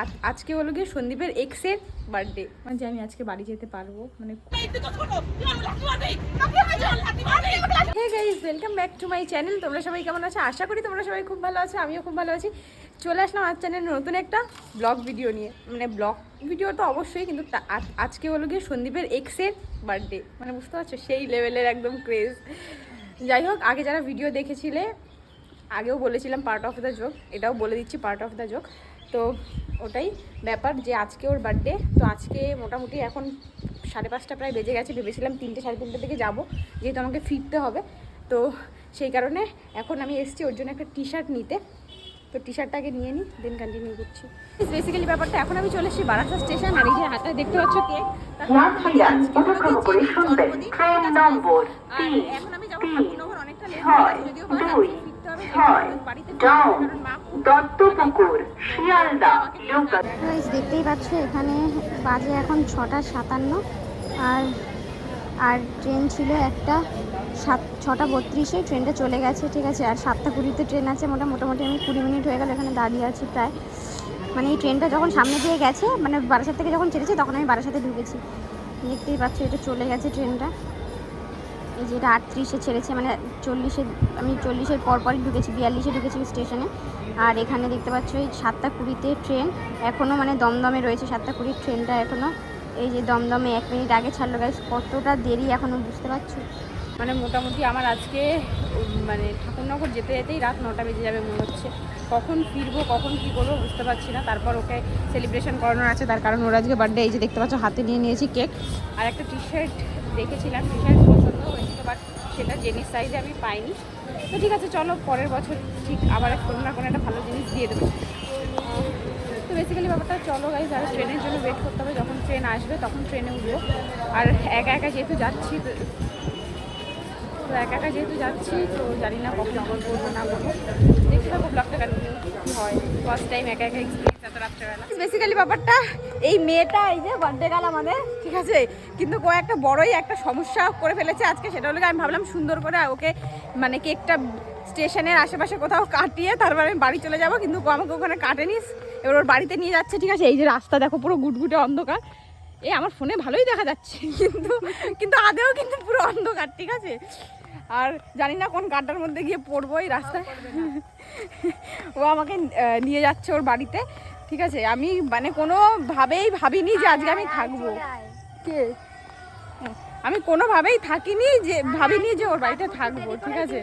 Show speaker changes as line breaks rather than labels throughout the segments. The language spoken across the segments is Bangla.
আজ- আজকে হলো গিয়ে সন্দীপের এক্সের বার্থডে মানে যে আমি আজকে বাড়ি যেতে পারব মানে hey welcome back to my channel তোমরা সবাই কেমন আছো? আশা করি তোমরা সবাই খুব ভালো আছো আমিও খুব ভালো আছি। চলে আসলাম আজ চ্যানেলে নতুন একটা ব্লগ ভিডিও নিয়ে। মানে ব্লগ ভিডিও তো অবশ্যই কিন্তু আজকে হলো গিয়ে সন্দীপের এক্সের বার্থডে মানে বুঝতে পারছ? সেই লেভেলের একদম ক্রেজ যাই হোক আগে যারা ভিডিও দেখেছিলে আগেও বলেছিলাম পার্ট অফ দ্য জোক এটাও বলে দিচ্ছি পার্ট অফ দ্য জোক তো ওটাই ব্যাপার যে আজকে ওর বার্থডে তো আজকে মোটামুটি এখন সাড়ে পাঁচটা প্রায় বেজে গেছে। ভেবেছিলাম তিনটে সাড়ে তিনটে থেকে যাব যেহেতু আমাকে ফিরতে হবে। তো সেই কারণে এখন আমি এসেছি ওর জন্য একটা টি শার্ট নিতে। তো টি শার্টটাকে নিয়ে নিই দেন কন্টিনিউ করছি। বেসিক্যালি ব্যাপারটা এখন আমি চলে এসেছি বারাসা স্টেশন আর এই যে হাতে দেখতে পাচ্ছ কেক
শুনবেন ট্রেন নম্বর তিন তিন ছয় দুই
দেখতেই পাচ্ছ, এখানে বাজে এখন ছটা সাতান্ন। আর আর ট্রেন ছিল একটা সাত, ছটা বত্রিশে, ট্রেনটা চলে গেছে, ঠিক আছে। আর সাতটা কুড়িতে ট্রেন আছে, মোটা, মোটামুটি আমি কুড়ি মিনিট হয়ে গেল এখানে দাঁড়িয়ে আছি প্রায়। মানে এই ট্রেনটা যখন সামনে দিয়ে গেছে মানে বারাসাত থেকে যখন ছেড়েছে, তখন আমি বারাসাতে ঢুকেছি। দেখতেই পাচ্ছ, এটা চলে গেছে ট্রেনটা। এই যে এটা আটত্রিশে ছেড়েছে মানে চল্লিশে, আমি চল্লিশের পরপরই ঢুকেছি, বিয়াল্লিশে ঢুকেছি স্টেশনে। আর এখানে দেখতে পাচ্ছ এই সাতটা কুড়িতে ট্রেন এখনও মানে দমদমে রয়েছে, সাতটা কুড়ির ট্রেনটা এখনও এই যে দমদমে এক মিনিট আগে ছাড়লো গাইস কতটা দেরি এখনও বুঝতে পারছ?
মানে মোটামুটি আমার আজকে মানে ঠাকুরনগর যেতে যেতেই রাত নটা বেজে যাবে মনে হচ্ছে। কখন ফিরবো, কখন কী করব বুঝতে পারছি না। তারপর ওকে সেলিব্রেশন করানোর আছে, তার কারণ ওর আজকে বার্থডে এই যে দেখতে পাচ্ছ, হাতে নিয়ে নিয়েছি কেক আর একটা টি শার্ট দেখেছিলাম টি শার্ট হয়েছিল বাট সেটা জেনে সাইজে আমি পাইনি। তো ঠিক আছে, চলো পরের বছর ঠিক আবার কোনো না কোনো একটা ভালো জিনিস দিয়ে দেবো। তো বেসিক্যালি ব্যাপারটা চলো গাই আর ট্রেনের জন্য ওয়েট করতে হবে। যখন ট্রেন আসবে, তখন ট্রেনে উঠবো। আর একা একা যেহেতু যাচ্ছি তো একা একা যেহেতু যাচ্ছি, তো জানি না কখন আমার করব, না করব। দেখতে থাকো ব্লগটা কন্টিনিউ কী হয়। ফার্স্ট টাইম একা একা এক্সপিরিয়েন্স এত রাত্রেবেলা। বেসিক্যালি ব্যাপারটা, এই মেয়েটা এই যে বার্থডে গাল আমাদের ঠিক আছে? কিন্তু ও একটা বড়ই একটা সমস্যা করে ফেলেছে আজকে, সেটা হলো আমি ভাবলাম সুন্দর করে ওকে মানে কেকটা স্টেশনের আশেপাশে কোথাও কাটিয়ে তারপরে আমি বাড়ি চলে যাব, কিন্তু আমাকে ওখানে কাটেনিস। এবার ওর বাড়িতে নিয়ে যাচ্ছে, ঠিক আছে? এই যে রাস্তা দেখো, পুরো গুটগুটে অন্ধকার। এই আমার ফোনে ভালোই দেখা যাচ্ছে, কিন্তু কিন্তু আদেও কিন্তু পুরো অন্ধকার, ঠিক আছে? আর জানি না কোন গাড্ডার মধ্যে গিয়ে পড়ব এই রাস্তায়। ও আমাকে নিয়ে যাচ্ছে ওর বাড়িতে। ঠিক আছে আমি মানে কোনোভাবেই ভাবিনি যে আজকে আমি থাকব। কে? আমি কোনোভাবেই থাকিনি যে ভাবিনি যে ওর বাড়িতে থাকব ঠিক আছে?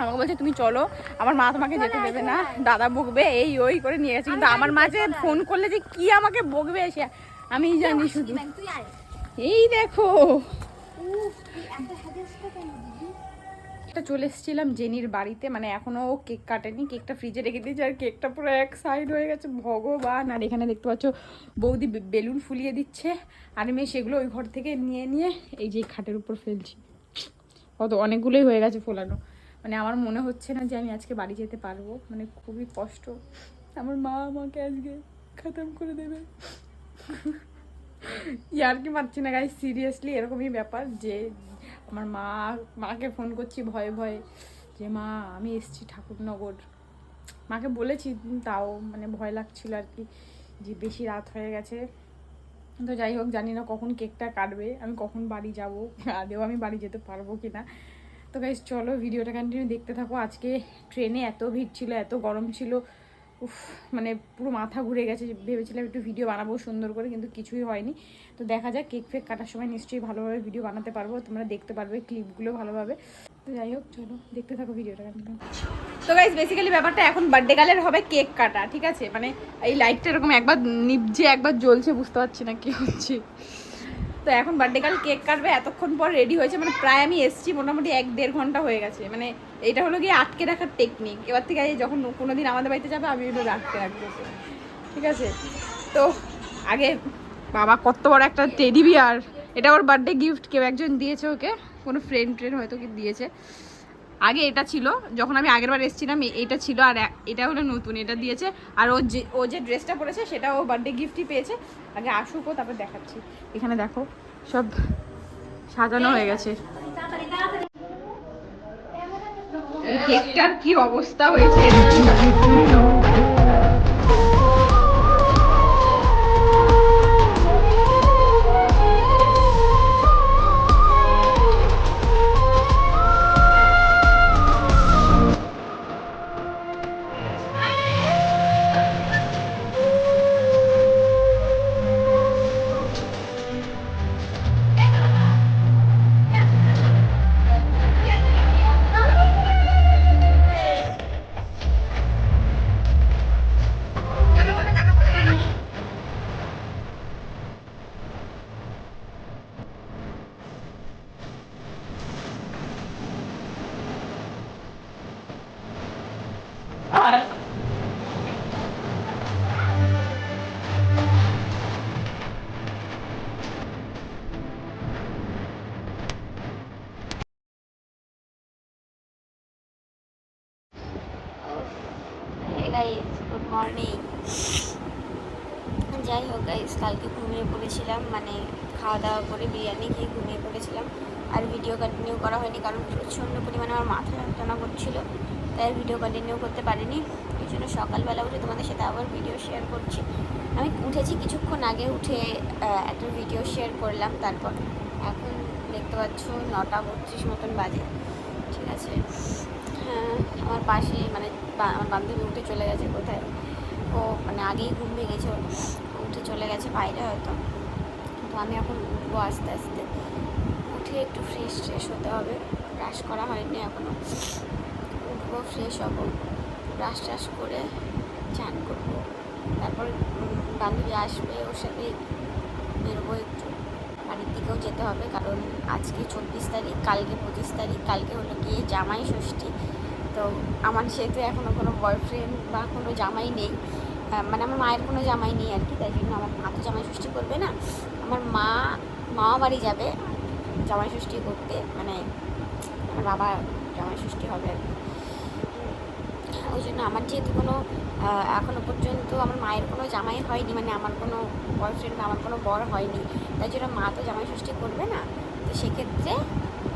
আমাকে বলছে তুমি চলো আমার মা তোমাকে যেতে দেবে না। দাদা বকবে এই ওই করে নিয়ে গেছে। কিন্তু আমার মাঝে ফোন করলে যে কি আমাকে বকবে সে আমি জানি শুধু। এই দেখো। একটা চলে এসেছিলাম জেনির বাড়িতে মানে এখনও ও কেক কাটেনি, কেকটা ফ্রিজে রেখে দিয়েছে আর কেকটা পুরো এক সাইড হয়ে গেছে। ভগবান! আর এখানে দেখতে পাচ্ছ, বৌদি বেলুন ফুলিয়ে দিচ্ছে, আর আমি সেগুলো ওই ঘর থেকে নিয়ে নিয়ে এই যে খাটের উপর ফেলছি। কত অনেকগুলোই হয়ে গেছে ফোলানো। মানে আমার মনে হচ্ছে না যে আমি আজকে বাড়ি যেতে পারব। মানে খুবই কষ্ট। আমার মা আমাকে আজকে খতম করে দেবে। ইয়ার কি পাচ্ছি না গাই সিরিয়াসলি এরকমই ব্যাপার যে আমার মা, মাকে ফোন করছি ভয়ে ভয়ে যে, মা, আমি এসছি ঠাকুরনগর। মাকে বলেছি, তাও মানে ভয় লাগছিল আর কি যে বেশি রাত হয়ে গেছে। তো যাই হোক, জানি না কখন কেকটা কাটবে, আমি কখন বাড়ি যাব, আদেও আমি বাড়ি যেতে পারব কি না তো গাইজ চলো ভিডিওটা কন্টিনিউ দেখতে থাকো। আজকে ট্রেনে এত ভিড় ছিল, এত গরম ছিল উফ মানে পুরো মাথা ঘুরে গেছে। ভেবেছিলাম একটু ভিডিও বানাবো, সুন্দর করে, কিন্তু কিছুই হয়নি। তো দেখা যাক কেক ফেক কাটার সময় নিশ্চয়ই ভালোভাবে ভিডিও বানাতে পারব। তোমরা দেখতে পারবে ক্লিপগুলো ভালোভাবে। তো যাই হোক, চলো, দেখতে থাকো ভিডিওটা তো গাইজ বেসিক্যালি ব্যাপারটা এখন বার্থডে গালের হবে কেক কাটা, ঠিক আছে? মানে এই লাইটটা এরকম একবার নিভছে, একবার জ্বলছে, বুঝতে পারছি না কি হচ্ছে। তো এখন বার্থডে কাল কেক কাটবে, এতক্ষণ পর রেডি হয়েছে মানে প্রায় আমি এসছি মোটামুটি এক দেড় ঘণ্টা হয়ে গেছে। মানে এটা হলো গিয়ে আটকে রাখার টেকনিক এবার থেকে আগে যখন কোনো দিন আমাদের বাড়িতে যাবে, আমি ওটা আটকে রাখব। ঠিক আছে? তো আগে বাবা কত বড় একটা টেডি বিয়ার এটা ওর বার্থডে গিফট কেউ একজন দিয়েছে ওকে। কোনো ফ্রেন্ড ট্রেন্ড হয়তো কি দিয়েছে। আগে এটা ছিল, যখন আমি আগের বার এসেছিলাম এটা ছিল আর এটা হলো নতুন, এটা দিয়েছে। আর ও যে ও যে ড্রেসটা পরেছে, সেটা ও বার্থডে গিফটই পেয়েছে। আগে আসুক ও, তারপর দেখাচ্ছি। এখানে দেখো, সব সাজানো হয়ে গেছে। কেকটার কি অবস্থা হয়েছে?
যাই হোক কালকে ঘুমিয়ে পড়েছিলাম মানে খাওয়া দাওয়া করে বিরিয়ানি খেয়ে ঘুমিয়ে পড়েছিলাম। আর ভিডিও কন্টিনিউ করা হয়নি কারণ প্রচণ্ড পরিমাণে আমার মাথা যন্ত্রণা করছিল, তাই ভিডিও কন্টিনিউ করতে পারিনি। এই জন্য সকালবেলা উঠে তোমাদের সাথে আবার ভিডিও শেয়ার করছি। আমি উঠেছি কিছুক্ষণ আগে উঠে একটা ভিডিও শেয়ার করলাম, তারপর এখন দেখতে পাচ্ছ নটা বত্রিশ মতন বাজে। ঠিক আছে? হ্যাঁ আমার পাশে মানে আমার বান্ধবী উঠে চলে গেছে কোথায়? ও মানে আগেই ঘুম ভেঙেছে উঠে চলে গেছে বাইরে হয়তো। তো আমি এখন উঠবো আস্তে আস্তে। উঠে একটু ফ্রেশ ট্রেশ হতে হবে। ব্রাশ করা হয়নি এখনও উঠবো ফ্রেশ হব। ব্রাশ ট্রাশ করে চান করব। তারপর বান্ধবী আসবে ওর সাথে বেরোবো একটু। বাড়ির দিকেও যেতে হবে কারণ আজকে চব্বিশ তারিখ, কালকে পঁচিশ তারিখ, কালকে হলো গিয়ে জামাই ষষ্ঠী। তো আমার সেহেতু এখনও কোনো বয়ফ্রেন্ড বা কোনো জামাই নেই। মানে আমার মায়ের কোনো জামাই নেই আর কি তাই জন্য আমার মা তো জামাই ষষ্ঠী করবে না। আমার মা মামা বাড়ি যাবে জামাই ষষ্ঠী করতে মানে আমার বাবা জামাই ষষ্ঠী হবে আর কি। ওই জন্য আমার যেহেতু কোনো আহ, এখনও পর্যন্ত আমার মায়ের কোনো জামাই হয়নি মানে আমার কোনো বয়ফ্রেন্ড আমার কোনো বর হয়নি তাই জন্য মা তো জামাই ষষ্ঠী করবে না। তো সেক্ষেত্রে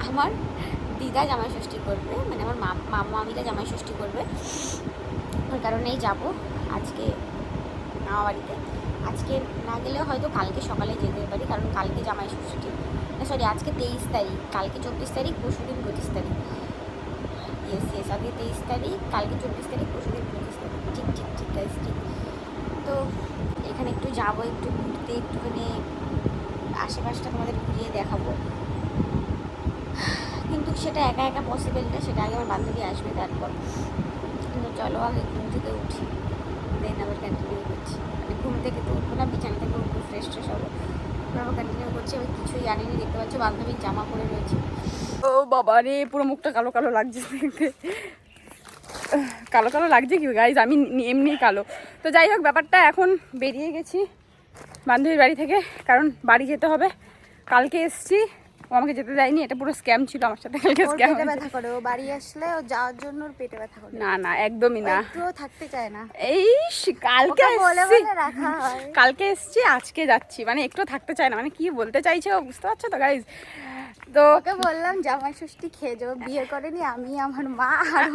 আমার দিদা জামাই ষষ্ঠী করবে মানে আমার মামা মামিরা জামাই ষষ্ঠী করবে। ওই কারণেই যাব আজকে মামা বাড়িতে আজকে না গেলেও হয়তো কালকে সকালে যেতে পারি, কারণ কালকে জামাই ষষ্ঠী। না সরি আজকে তেইশ তারিখ, কালকে চব্বিশ তারিখ, পরশু দিন পঁচিশ তারিখ। ইয়েস ইয়েস আজকে তেইশ তারিখ, কালকে চব্বিশ তারিখ, পরশু দিন পঁচিশ তারিখ। ঠিক ঠিক ঠিক গাইস ঠিক। তো এখানে একটু যাব, একটু ঘুরতে, একটুখানি আশেপাশটা তোমাদের ঘুরিয়ে দেখাবো। কিন্তু সেটা একা একা পসিবল না, সেটা আগে আমার বান্ধবী আসবে তারপর। কিন্তু চলো, আগে ঘুম থেকে উঠি দেন আবার কন্টিনিউ করছি। মানে ঘুম থেকে তো উঠবো না, বিছানা থেকে উঠবো ফ্রেশ ট্রেশ হব। তারপর কন্টিনিউ করছি, আমি কিছুই জানিনি, দেখতে পাচ্ছ বান্ধবীর জামা পরে রয়েছে।
ও বাবা রে, পুরো মুখটা কালো কালো লাগছে দেখতে। কালো কালো লাগছে কি? গাইজ আমি এমনি কালো। তো যাই হোক, ব্যাপারটা এখন বেরিয়ে গেছি বান্ধবীর বাড়ি থেকে, কারণ বাড়ি যেতে হবে। কালকে এসছি ও আমাকে যেতে দেয়নি এটা পুরো স্ক্যাম ছিল আমার সাথে কালকে স্ক্যাম
পেটে ব্যথা করে ও বাড়ি আসলে ও যাওয়ার জন্য ওর পেটে ব্যথা করে।
না না একদমই না।
একটুও থাকতে চায় না।
এই কালকে এসছি।
বলে রাখা হয়।
কালকে এসেছি আজকে যাচ্ছি মানে একটু থাকতে চায় না মানে কি বলতে চাইছে ও বুঝতে পারছ তো গাইজ তো
ওকে বললাম, জামাই ষষ্ঠী খেয়ে যাব বিয়ে করেনি, আমি আমার মা আর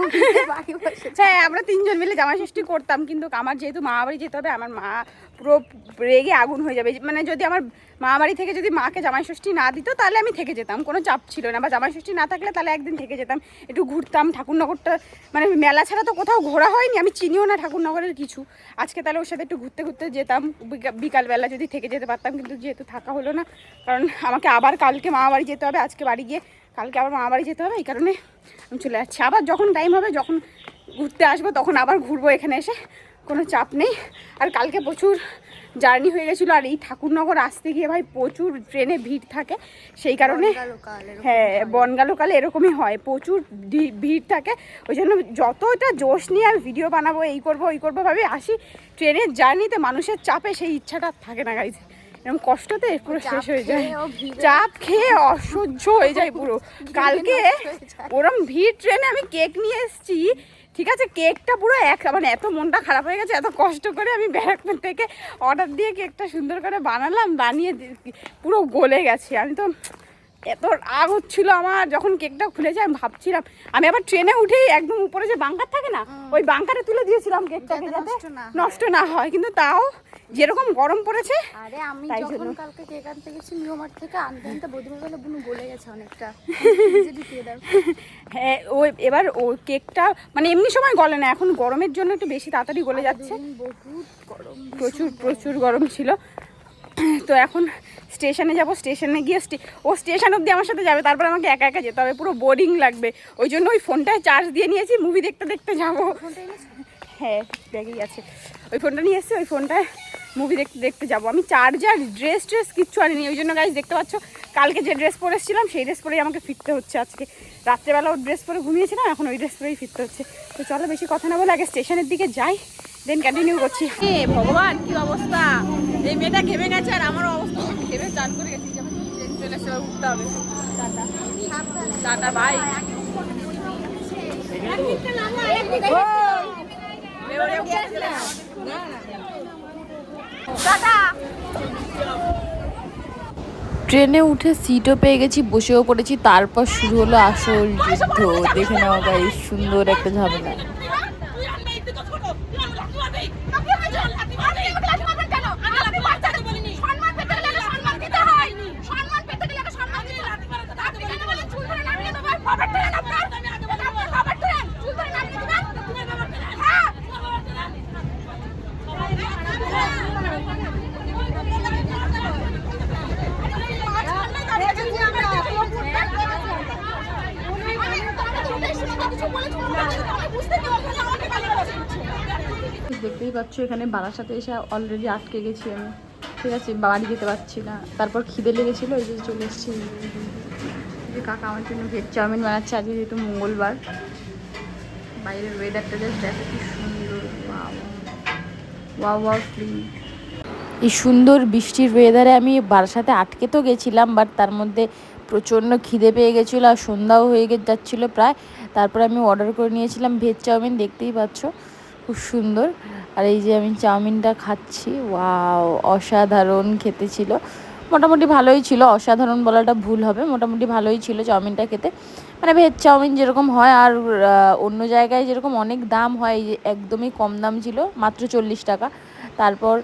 বাড়ি বসে
হ্যাঁ আমরা তিনজন মিলে জামাই ষষ্ঠী করতাম, কিন্তু আমার যেহেতু মা বাড়ি যেতে হবে, আমার মা পুরো রেগে আগুন হয়ে যাবে। মানে যদি আমার মা বাড়ি থেকে যদি মাকে জামাই ষষ্ঠী না দিত, তাহলে আমি থেকে যেতাম, কোনো চাপ ছিল না। বা জামাই ষষ্ঠী না থাকলে তাহলে একদিন থেকে যেতাম, একটু ঘুরতাম, ঠাকুরনগরটা মানে মেলা ছাড়া তো কোথাও ঘোরা হয়নি, আমি চিনিও না ঠাকুরনগরের কিছু। আজকে তাহলে ওর সাথে একটু ঘুরতে ঘুরতে যেতাম, বিকা- বিকালবেলা যদি থেকে যেতে পারতাম, কিন্তু যেহেতু থাকা হলো না, কারণ আমাকে আবার কালকে মা বাড়ি যেতে হবে আজকে বাড়ি গিয়ে কালকে আবার মা বাড়ি যেতে হবে এই কারণে আমি চলে যাচ্ছি। আবার যখন টাইম হবে যখন ঘুরতে আসব তখন আবার ঘুরবো এখানে এসে। কোনো চাপ নেই। আর কালকে প্রচুর জার্নি হয়ে গেছিল আর এই ঠাকুরনগর আসতে গিয়ে ভাই প্রচুর ট্রেনে ভিড় থাকে। সেই কারণে হ্যাঁ বনগালোকালে এরকমই হয়। প্রচুর ভিড় থাকে। ওই জন্য যতটা জোশ নিয়ে আমি ভিডিও বানাবো এই করব ওই করব ভাবে আসি। ট্রেনের জার্নিতে মানুষের চাপে সেই ইচ্ছাটা থাকে না গাইছে এরকম কষ্টতে পুরো শেষ হয়ে যায়। চাপ খেয়ে অসহ্য হয়ে যায় পুরো। কালকে ওরম ভিড় ট্রেনে আমি কেক নিয়ে এসেছি। ঠিক আছে কেকটা পুরো এক মানে এত মনটা খারাপ হয়ে গেছে এত কষ্ট করে আমি ব্যারাকপুর থেকে অর্ডার দিয়ে কেকটা সুন্দর করে বানালাম বানিয়ে পুরো গলে গেছি। আমি তো এত রাগ হচ্ছিল আমার যখন কেকটা খুলেছে আমি ভাবছিলাম আমি আবার ট্রেনে উঠেই একদম উপরে যে বাঙ্কার থাকে না ওই বাঙ্কারে তুলে দিয়েছিলাম কেকটাকে
যাতে নষ্ট না হয়।
কিন্তু তাও যেরকম গরম পড়েছে
আরে আমি যখন কালকে কেক আনতে গেছি নিয়মার থেকে আনতে আনতে বৌদিমা বলে বুনু গলে গেছে অনেকটা।
হ্যাঁ ও এবার ও কেকটা মানে এমনি সময় গলে না এখন গরমের জন্য একটু বেশি তাড়াতাড়ি গলে যাচ্ছে।
গরম
প্রচুর প্রচুর গরম ছিল। তো এখন স্টেশনে যাব স্টেশনে গিয়ে স্টে- ও স্টেশন অবধি আমার সাথে যাবে তারপর আমাকে একা একা যেতে হবে পুরো বোরিং লাগবে। ওই জন্য ওই ফোনটায় চার্জ দিয়ে নিয়েছি মুভি দেখতে দেখতে যাব। হ্যাঁ ব্যাগেই আছে। ওই ফোনটা নিয়ে এসেছি ওই ফোনটায় মুভি দেখতে দেখতে যাব। আমি চার্জার ড্রেস ট্রেস কিচ্ছু আনিনি ওই জন্য গাইজ দেখতে পাচ্ছ কালকে যে ড্রেস পরে এসেছিলাম সেই ড্রেস পরেই আমাকে ফিরতে হচ্ছে আজকে। রাত্রেবেলা ওই ড্রেস পরে ঘুমিয়েছিলাম এখন ওই ড্রেস পরেই ফিরতে হচ্ছে। তো চলো বেশি কথা না বলে আগে স্টেশনের দিকে যাই। দেন কন্টিনিউ করছি এ ভগবান কি অবস্থা? এই মেয়েটা ঘেমে গেছে আর আমার অবস্থা ঘেমে চান করে গেছি যখন ট্রেন চলে এসে উঠতে হবে। Tata tata! ভাই
ট্রেনে উঠে সিটও পেয়ে গেছি বসেও পড়েছি। তারপর শুরু হলো আসল যুদ্ধ। দেখে নাও গাই সুন্দর একটা ঝামেলা। দেখতেই পাচ্ছ, এখানে বারাসাতে এসে অলরেডি আটকে গেছি আমি। ঠিক আছে, বাড়ি যেতে পারছি না। তারপর খিদে লেগেছিলো ওই যে চলে এসেছি। যে কাকা আমার জন্য ভেজ চাউমিন বানাচ্ছে, আজকে যেহেতু মঙ্গলবার। বাইরের ওয়েদারটা জাস্ট দেখো, কি সুন্দর ওয়াও ওয়াও ফ্রি এই সুন্দর বৃষ্টির ওয়েদারে আমি বারাসাতে আটকে তো গেছিলাম বাট তার মধ্যে প্রচণ্ড খিদে পেয়ে গেছিল আর সন্ধ্যাও হয়ে যাচ্ছিল প্রায়। তারপরে আমি অর্ডার করে নিয়েছিলাম ভেজ চাউমিন, দেখতেই পাচ্ছ। খুব সুন্দর। আর এই যে আমি চাউমিনটা খাচ্ছি, ওয়াও, অসাধারণ খেতে ছিল। মোটামুটি ভালোই ছিল, অসাধারণ বলাটা ভুল হবে, মোটামুটি ভালোই ছিল চাউমিনটা খেতে। মানে ভেজ চাউমিন যেরকম হয় আর অন্য জায়গায় যেরকম অনেক দাম হয়, এই যে একদমই কম দাম ছিল, মাত্র চল্লিশ টাকা। তারপর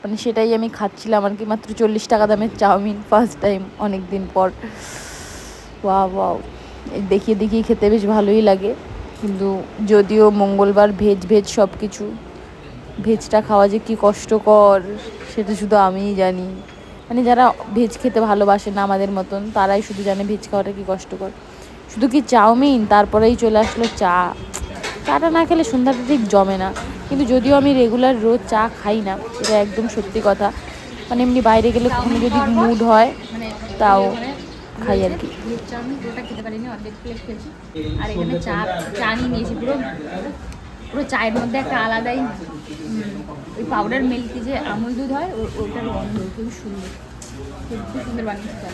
মানে সেটাই আমি খাচ্ছিলাম আর কি, মাত্র চল্লিশ টাকা দামের চাউমিন ফার্স্ট টাইম অনেক দিন পর। Wow wow. দেখিয়ে দেখিয়ে খেতে বেশ ভালোই লাগে। কিন্তু যদিও মঙ্গলবার ভেজ ভেজ সব কিছু ভেজটা খাওয়া যে কী কষ্টকর, সেটা শুধু আমিই জানি। মানে যারা ভেজ খেতে ভালোবাসে না আমাদের মতন, তারাই শুধু জানে ভেজ খাওয়াটা কী কষ্টকর। শুধু কি চাউমিন? তারপরেই চলে আসলো চা। চাটা না খেলে সন্ধ্যাটা ঠিক জমে না। কিন্তু যদিও আমি রেগুলার রোজ চা খাই না, এটা একদম সত্যি কথা। মানে এমনি বাইরে গেলে যদি মুড হয়, তাও। খাই আর কি
খেতে পারিনি, অর্ধেক প্লেট খেয়েছি। আর এখানে চা চা নিয়ে নিয়েছি পুরো পুরো চায়ের মধ্যে একটা আলাদাই ওই পাউডার মিল্কি যে আমুল দুধ হয় ওটার গন্ধ খুব সুন্দর। খুব সুন্দর বানিয়েছে